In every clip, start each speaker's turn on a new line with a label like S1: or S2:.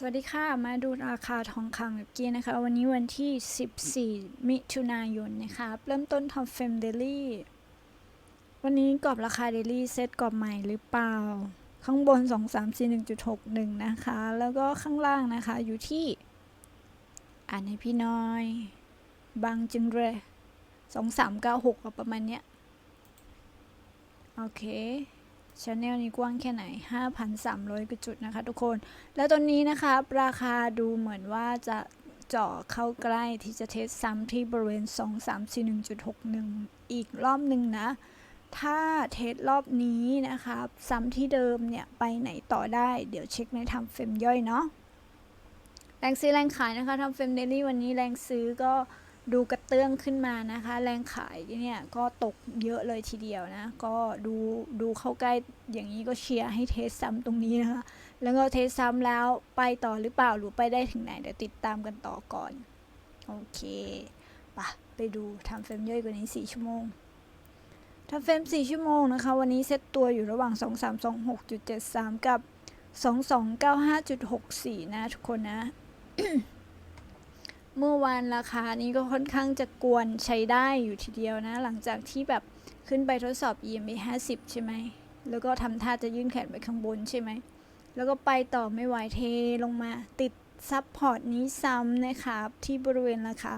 S1: สวัสดีค่ะ มาดูราคาทองคำกับกีนะคะ วันนี้วันที่ 14 มิถุนายนนะคะเริ่มต้นทำเฟมเดลี่วันนี้กรอบราคาเดลี่เซตกรอบใหม่หรือเปล่า ข้างบน 2 3 4 1.61 นะคะ แล้วก็ข้างล่างนะคะอยู่ที่ อ่านให้พี่น้อย บางจึงเร2396อะประมาณเนี้ย โอเค ชาแนลนี้กว้างแค่ไหน 5,300กว่าจุดนะคะทุกคน แล้วตอนนี้นะคะ ราคาดูเหมือนว่าจะเจาะเข้าใกล้ที่จะเทสซ้ำที่บริเวณ 2341.61 อีกรอบหนึ่งนะ ถ้าเทสรอบนี้นะคะซ้ำที่เดิมเนี่ย ไปไหนต่อได้ เดี๋ยวเช็คในทำเฟรมย่อยเนาะ แรงซื้อแรงขายนะคะทำเฟรมเดลี่วันนี้แรงซื้อก็ ดูกระเตื้องขึ้นมานะคะ แรงขายเนี่ยก็ตกเยอะเลยทีเดียวนะ ก็ดูดูเข้าใกล้อย่างนี้ก็เชียร์ให้เทสซ้ำตรงนี้นะคะ แล้วก็เทสซ้ำแล้วไปต่อหรือเปล่าหรือไปได้ถึงไหน เดี๋ยวติดตามกันต่อก่อน โอเคปะไปดูทำเฟรมย่อยกว่านี้ 4 ชั่วโมงทำเฟรม 4 ชั่วโมงนะคะ วันนี้เซตตัวอยู่ระหว่าง 2326.73 กับ 2295.64 นะทุกคนนะ เมื่อวานราคานี้ก็ค่อนข้างจะกวนใช้ได้อยู่ทีเดียวนะ หลังจากที่แบบขึ้นไปทดสอบ EMA 50 ใช่ไหม แล้วก็ทำท่าจะยื่นแขนไปข้างบนใช่ไหม แล้วก็ไปต่อไม่ไหวเทลงมาติดซับพอร์ตนี้ซ้ำนะครับ ที่บริเวณราคา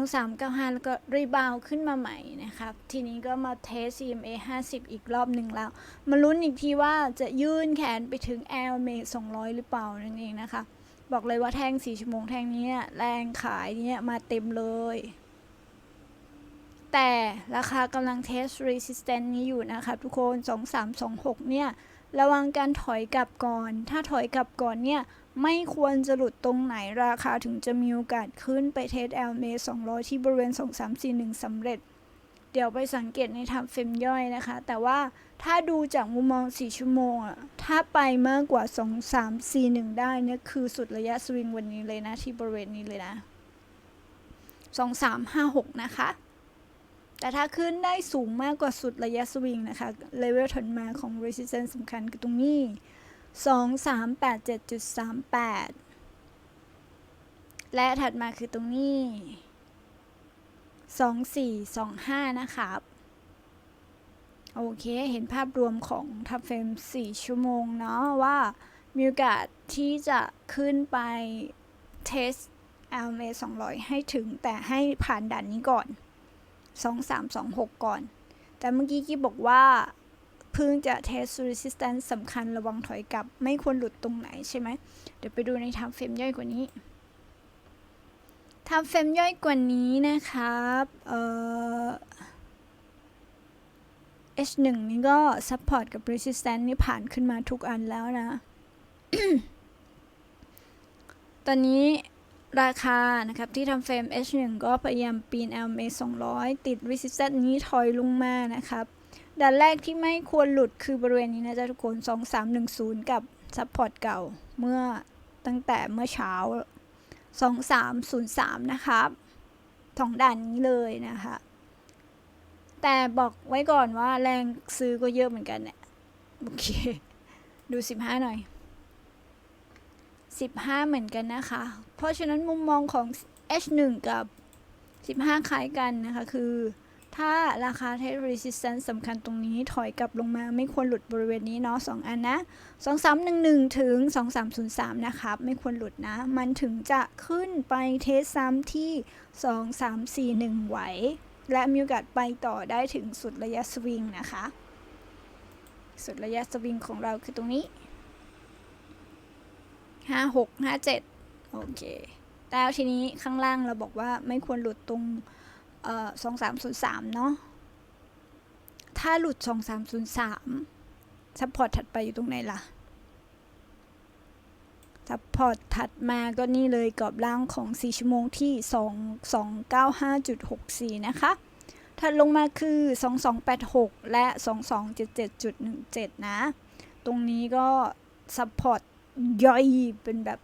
S1: 2395 แล้วก็รีบาวขึ้นมาใหม่นะครับ ทีนี้ก็มาเทส EMA 50 อีกรอบหนึ่งแล้ว มาลุ้นอีกทีว่าจะยื่นแขนไปถึง LMA 200 หรือเปล่านั่นเองนะคะ บอกเลยว่าแท่ง4ชั่วโมงแท่งนี้แรงขายเนี่ยมาเต็มเลย แต่ราคากำลังเทส resistance นี้อยู่นะคะทุกคน 2326 เนี่ย ระวังการถอยกลับก่อน ถ้าถอยกลับก่อนเนี่ย ไม่ควรจะหลุดตรงไหนราคาถึงจะมีโอกาสขึ้นไปเทส LMA 200 ที่บริเวณ 2341สำเร็จ เดี๋ยวไปสังเกตในทำเฟรมย่อยนะคะ แต่ว่าถ้าดูจากมุมมอง 4 ชั่วโมงอะถ้าไปมากกว่า 2 3 4 1 ได้เนี่ยคือสุดระยะสวิงวันนี้เลยนะที่บริเวณนี้เลยนะ 2 3 5 6 นะคะ แต่ถ้าขึ้นได้สูงมากกว่าสุดระยะสวิงนะคะเลเวลถัดมาของ resistance สำคัญคือตรงนี้ 2 3 8 7.38 และถัดมาคือตรงนี้ 2 4 2 5 นะครับ โอเค เห็นภาพรวมของทับเฟรม 4 ชั่วโมงเนาะว่ามีโอกาสที่จะขึ้นไปเทส LMA 200 ให้ถึงแต่ให้ผ่านด่านนี้ก่อน 2326 ก่อน แต่เมื่อกี้กี้บอกว่าเพิ่งจะเทส resistance สำคัญระวังถอยกลับ ไม่ควรหลุดตรงไหนใช่ไหม เดี๋ยวไปดูในทำเฟรมย่อยกว่านี้ ทำเฟรมย่อยกว่านี้นะครับ เอ่อ H1 นี่ก็ support กับ resistance นี่ผ่านขึ้นมาทุกอันแล้วนะ ตอนนี้ราคานะครับ ที่ทำเฟรม H1 ก็พยายามปีน LMA 200 ติด resistance นี้ถอยลงมานะครับด่านแรกที่ไม่ควรหลุดคือบริเวณนี้นะจ๊ะทุกคน 2310 กับ support เก่าเมื่อตั้งแต่เมื่อเช้า 2303 นะครับสองด่านนี้เลยนะคะ แต่บอกไว้ก่อนว่าแรงซื้อก็เยอะเหมือนกันเนี่ยโอเค ดู 15 หน่อย 15 เหมือนกันนะคะ เพราะฉะนั้นมุมมองของ H1 กับ 15 คล้ายกันนะคะ คือ ถ้าราคาเทส resistance สำคัญตรงนี้ถอยกลับลงมาไม่ควรหลุดบริเวณนี้เนาะ2อันนะ 2311 ถึง 2303 นะครับ ไม่ควรหลุดนะ มันถึงจะขึ้นไปเทสซ้ำที่ 2341 ไหว และมีโอกาสไปต่อได้ถึงสุดระยะสวิงนะคะ สุดระยะสวิงของเราคือตรงนี้ 56 57 โอเคแล้วทีนี้ข้างล่างเราบอกว่าไม่ควรหลุดตรง เอ่อ2303เนาะถ้าหลุด2303ซัพพอร์ตถัดไปอยู่ตรงไหนล่ะซัพพอร์ตถัดมาก็นี่เลยกรอบล่างของ 4 ชั่วโมงที่ 2295.64 นะคะ ถัดลงมาคือ 2286 และ 2277.17 นะ ตรงนี้ก็ซัพพอร์ตย่อยเป็นแบบ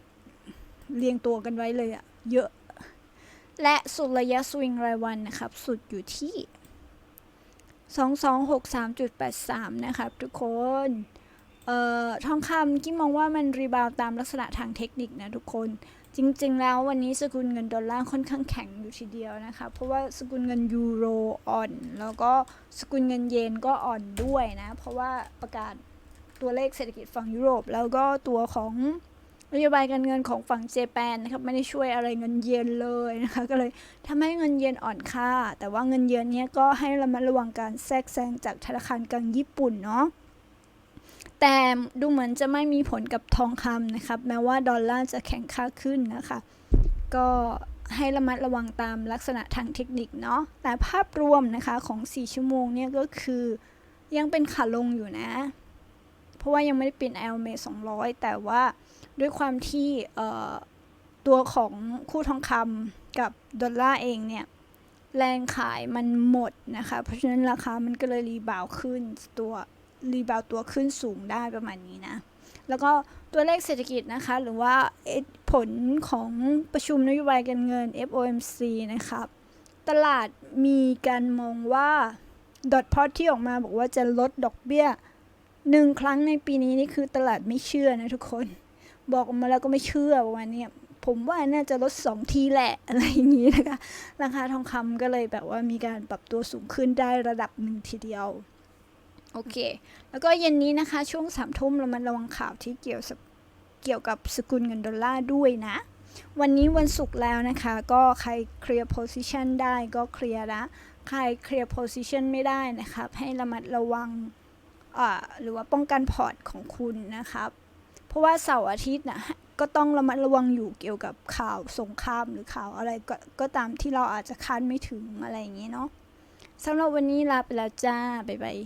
S1: เรียงตัวกันไว้เลยอะเยอะ และสุดระยะสวิงรายวันนะครับ สุดอยู่ที่ 2263.83 นะครับ ทุกคน เอ่อทองคำกี้มองว่ามันรีบาวตามลักษณะทางเทคนิคนะทุกคน จริง ๆ แล้ววันนี้สกุลเงินดอลลาร์ค่อนข้างแข็งอยู่ทีเดียวนะคะ เพราะว่าสกุลเงินยูโรอ่อน แล้วก็สกุลเงินเยนก็อ่อนด้วยนะ เพราะว่าประกาศตัวเลขเศรษฐกิจฝั่งยุโรป แล้วก็ตัวของ นโยบายการเงินของฝั่งเจแปนนะครับไม่ได้ช่วยอะไรเงินเยนเลยนะคะก็เลยทำให้เงินเยนอ่อนค่า แต่ว่าเงินเยนเนี้ยก็ให้ระมัดระวังการแทรกแซงจากธนาคารกลางญี่ปุ่นเนาะแต่ดูเหมือนจะไม่มีผลกับทองคำนะครับ แม้ว่าดอลลาร์จะแข็งค่าขึ้นนะคะ ก็ให้ระมัดระวังตามลักษณะทางเทคนิคเนาะแต่ภาพรวมนะคะของ 4 ชั่วโมงเนี่ยก็คือยังเป็นขาลงอยู่นะ เพราะว่ายังไม่ได้ปิด l m a 200 แต่ว่า ด้วยความที่ตัวของคู่ทองคำกับดอลลาร์เองเนี่ย แรงขายมันหมดนะคะ เพราะฉะนั้นราคามันก็เลยรีบาวขึ้นตัวรีบาวตัวขึ้นสูงได้ประมาณนี้นะ แล้วก็ตัวเลขเศรษฐกิจนะคะ หรือว่าผลของประชุมนโยบายการเงิน FOMC นะครับ ตลาดมีการมองว่าดอทพอตที่ออกมาบอกว่าจะลดดอกเบี้ยหนึ่งครั้งในปีนี้นี่คือตลาดไม่เชื่อนะทุกคน บอกออกมาแล้วก็ไม่เชื่อประมาณนี้ผมว่าน่าจะลดสองทีแหละ อะไรอย่างนี้นะคะ ราคาทองคำก็เลยแบบว่ามีการปรับตัวสูงขึ้นได้ระดับหนึ่งทีเดียว โอเค แล้วก็เย็นนี้นะคะ ช่วงสามทุ่มเรามาระวังข่าวที่เกี่ยวกับเกี่ยวกับสกุลเงินดอลลาร์ด้วยนะ วันนี้วันศุกร์แล้วนะคะ ก็ใครเคลียร์โพซิชันได้ก็เคลียร์นะ ใครเคลียร์โพซิชันไม่ได้นะครับ ให้ระมัดระวังหรือว่าป้องกันพอร์ตของคุณนะครับ ราะว่าเสาร์อาทิตย์นะก็ต้องระมัดระวังอยู่เกี่ยวกับข่าวสงครามหรือข่าวอะไรกก็ตามที่เราอาจจะคาดไม่ถึงอะไรอย่างนี้เนาะสำหรับวันนี้ลาไปแล้วจ้า บ๊ายบาย